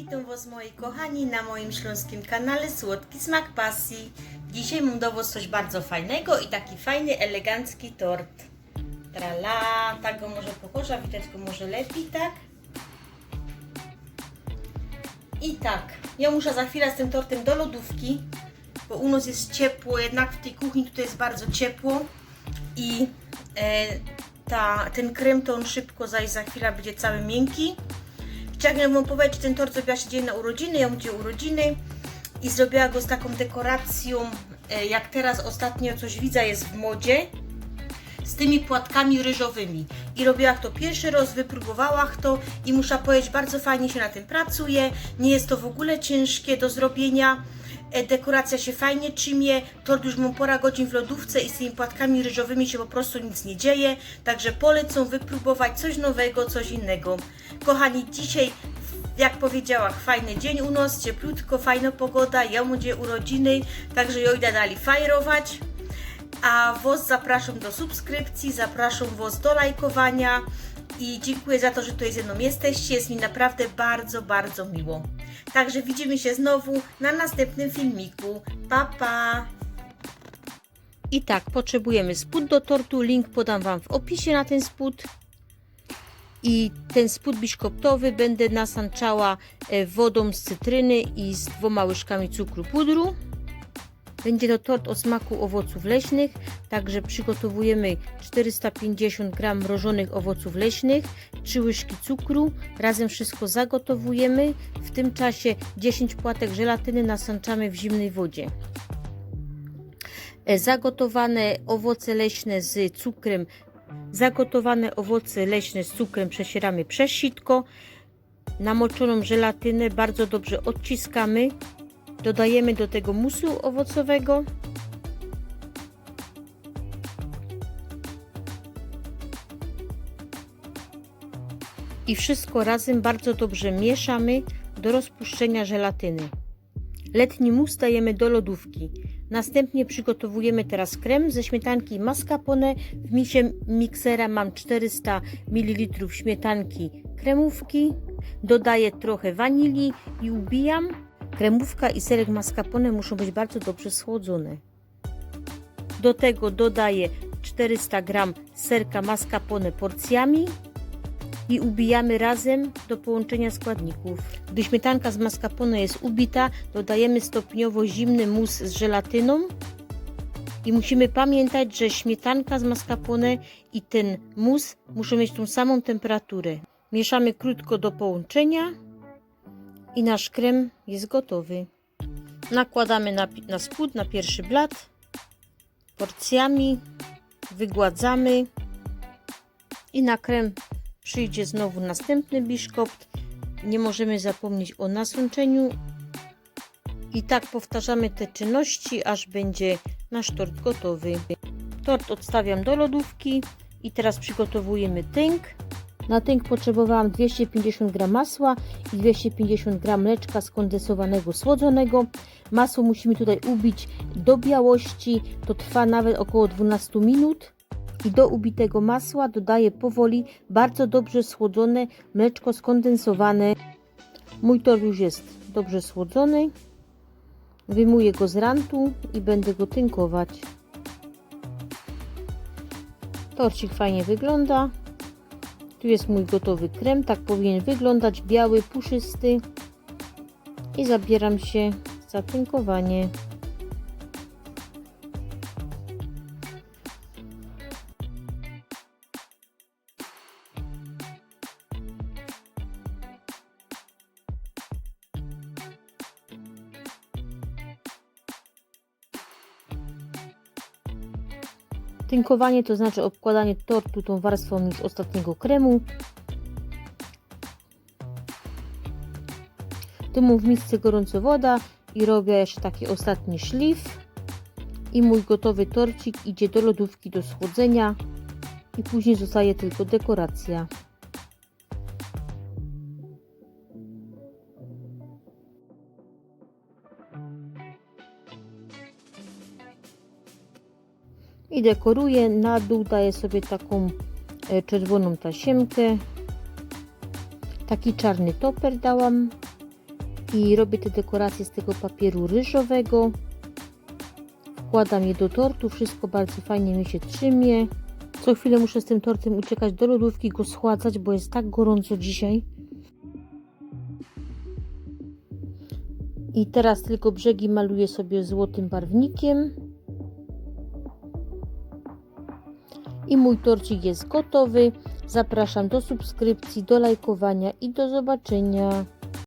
Witam Was moi kochani na moim śląskim kanale Słodki Smak Pasji. Dzisiaj mam do Was coś bardzo fajnego i taki fajny, elegancki tort. Trala, tak go może położę, widać go może lepiej, tak? I tak, ja muszę za chwilę z tym tortem do lodówki, bo u nas jest ciepło, jednak w tej kuchni tutaj jest bardzo ciepło i e, ta, ten krem to on szybko zaś za chwilę będzie cały miękki. Chciałabym Wam powiedzieć, ten tort zrobiła się dzień na urodziny, ja mam dzień urodziny i zrobiła go z taką dekoracją, e, jak teraz ostatnio coś widzę jest w modzie, z tymi płatkami ryżowymi. I robiła to pierwszy raz, wypróbowała to i muszę powiedzieć, bardzo fajnie się na tym pracuje, nie jest to w ogóle ciężkie do zrobienia. E, Dekoracja się fajnie trzymie, tort już mam pora godzin w lodówce i z tymi płatkami ryżowymi się po prostu nic nie dzieje, także polecą wypróbować coś nowego, coś innego. Kochani, dzisiaj, jak powiedziałam, fajny dzień u nas, cieplutko, fajna pogoda, ja mam dzień urodziny, także ja idę dalej fajrować. A Was zapraszam do subskrypcji, zapraszam Was do lajkowania i dziękuję za to, że tutaj ze mną jesteście. Jest mi naprawdę bardzo, bardzo miło. Także widzimy się znowu na następnym filmiku. Pa, pa! I tak, potrzebujemy spód do tortu. Link podam Wam w opisie na ten spód. I ten spód biszkoptowy będę nasanczała e, wodą z cytryny i z dwoma łyżkami cukru pudru. Będzie to tort o smaku owoców leśnych, także przygotowujemy 450 g mrożonych owoców leśnych, 3 łyżki cukru, razem wszystko zagotowujemy. W tym czasie 10 płatek żelatyny nasączamy w zimnej wodzie. E, Zagotowane owoce leśne z cukrem, zagotowane owoce leśne z cukrem przesieramy przez sitko. Namoczoną żelatynę bardzo dobrze odciskamy. Dodajemy do tego musu owocowego. I wszystko razem bardzo dobrze mieszamy do rozpuszczenia żelatyny. Letni mus dajemy do lodówki. Następnie przygotowujemy teraz krem ze śmietanki mascarpone. W misie miksera mam 400 ml śmietanki kremówki. Dodaję trochę wanilii i ubijam. Kremówka i serek mascarpone muszą być bardzo dobrze schłodzone. Do tego dodaję 400 g serka mascarpone porcjami i ubijamy razem do połączenia składników. Gdy śmietanka z mascarpone jest ubita, dodajemy stopniowo zimny mus z żelatyną i musimy pamiętać, że śmietanka z mascarpone i ten mus muszą mieć tą samą temperaturę. Mieszamy krótko do połączenia i nasz krem jest gotowy. Nakładamy na, na spód, na pierwszy blat, porcjami, wygładzamy i na krem przyjdzie znowu następny biszkopt. Nie możemy zapomnieć o nasączeniu i tak powtarzamy te czynności, aż będzie nasz tort gotowy. Tort odstawiam do lodówki i teraz przygotowujemy tynk. Na tynk potrzebowałam 250 g masła i 250 g mleczka skondensowanego słodzonego. Masło musimy tutaj ubić do białości, to trwa nawet około 12 minut. I do ubitego masła dodaję powoli bardzo dobrze słodzone mleczko skondensowane. Mój tort już jest dobrze słodzony. Wyjmuję go z rantu i będę go tynkować. Torcik fajnie wygląda. Tu jest mój gotowy krem, tak powinien wyglądać, biały, puszysty. I zabieram się za tynkowanie. Tynkowanie to znaczy obkładanie tortu tą warstwą już ostatniego kremu. Mam w misce gorąca woda i robię jeszcze taki ostatni szlif. I mój gotowy torcik idzie do lodówki do schłodzenia. I później zostaje tylko dekoracja. I dekoruję. Na dół daję sobie taką e, czerwoną tasiemkę. Taki czarny toper dałam. i robię te dekoracje z tego papieru ryżowego. Wkładam je do tortu, wszystko bardzo fajnie mi się trzymie. Co chwilę muszę z tym tortem uciekać do lodówki, go schładzać, bo jest tak gorąco dzisiaj. I teraz tylko brzegi maluję sobie złotym barwnikiem. I mój torcik jest gotowy. Zapraszam do subskrypcji, do lajkowania i do zobaczenia.